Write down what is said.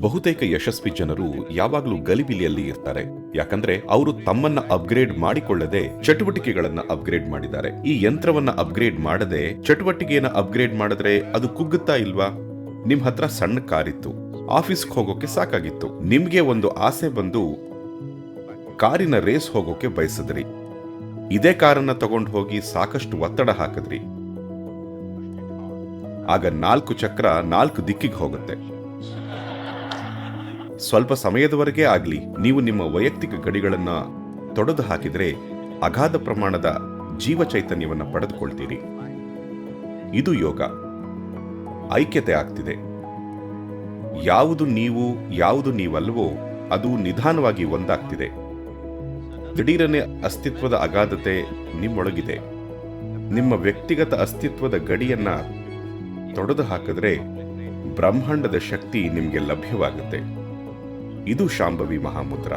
ಬಹುತೇಕ ಯಶಸ್ವಿ ಜನರು ಯಾವಾಗಲೂ ಗಲಿಬಿಲಿಯಲ್ಲಿ ಇರ್ತಾರೆ. ಯಾಕಂದ್ರೆ ಅವರು ತಮ್ಮನ್ನ ಅಪ್ಗ್ರೇಡ್ ಮಾಡಿಕೊಳ್ಳದೆ ಚಟುವಟಿಕೆಗಳನ್ನ ಅಪ್ಗ್ರೇಡ್ ಮಾಡಿದ್ದಾರೆ. ಈ ಯಂತ್ರವನ್ನ ಅಪ್ಗ್ರೇಡ್ ಮಾಡದೆ ಚಟುವಟಿಕೆಯನ್ನ ಅಪ್ಗ್ರೇಡ್ ಮಾಡಿದ್ರೆ ಅದು ಕುಗ್ಗುತ್ತಾ ಇಲ್ವಾ? ನಿಮ್ ಹತ್ರ ಸಣ್ಣ ಕಾರಿತ್ತು. ಆಫೀಸ್ಗೆ ಹೋಗೋಕೆ ಸಾಕಾಗಿತ್ತು. ನಿಮ್ಗೆ ಒಂದು ಆಸೆ ಬಂದು ಕಾರಿನ ರೇಸ್ ಹೋಗೋಕೆ ಬಯಸಿದ್ರಿ. ಇದೇ ಕಾರನ್ನ ತಗೊಂಡು ಹೋಗಿ ಸಾಕಷ್ಟು ಒತ್ತಡ ಹಾಕಿದ್ರಿ. ಆಗ ನಾಲ್ಕು ಚಕ್ರ ನಾಲ್ಕು ದಿಕ್ಕಿಗೆ ಹೋಗುತ್ತೆ. ಸ್ವಲ್ಪ ಸಮಯದವರೆಗೆ ಆಗಲಿ, ನೀವು ನಿಮ್ಮ ವೈಯಕ್ತಿಕ ಗಡಿಗಳನ್ನು ತೊಡೆದು ಹಾಕಿದರೆ ಅಗಾಧ ಪ್ರಮಾಣದ ಜೀವ ಚೈತನ್ಯವನ್ನು ಪಡೆದುಕೊಳ್ತೀರಿ. ಇದು ಯೋಗ. ಐಕ್ಯತೆ ಆಗ್ತಿದೆ. ಯಾವುದು ನೀವು, ಯಾವುದು ನೀವಲ್ವೋ ಅದು ನಿಧಾನವಾಗಿ ಒಂದಾಗ್ತಿದೆ. ದಿಢೀರನೆ ಅಸ್ತಿತ್ವದ ಅಗಾಧತೆ ನಿಮ್ಮೊಳಗಿದೆ. ನಿಮ್ಮ ವ್ಯಕ್ತಿಗತ ಅಸ್ತಿತ್ವದ ಗಡಿಯನ್ನ ತೊಡೆದು ಹಾಕಿದ್ರೆ ಬ್ರಹ್ಮಾಂಡದ ಶಕ್ತಿ ನಿಮಗೆ ಲಭ್ಯವಾಗುತ್ತೆ. ಇದು ಶಾಂಭವಿ ಮಹಾಮುದ್ರ.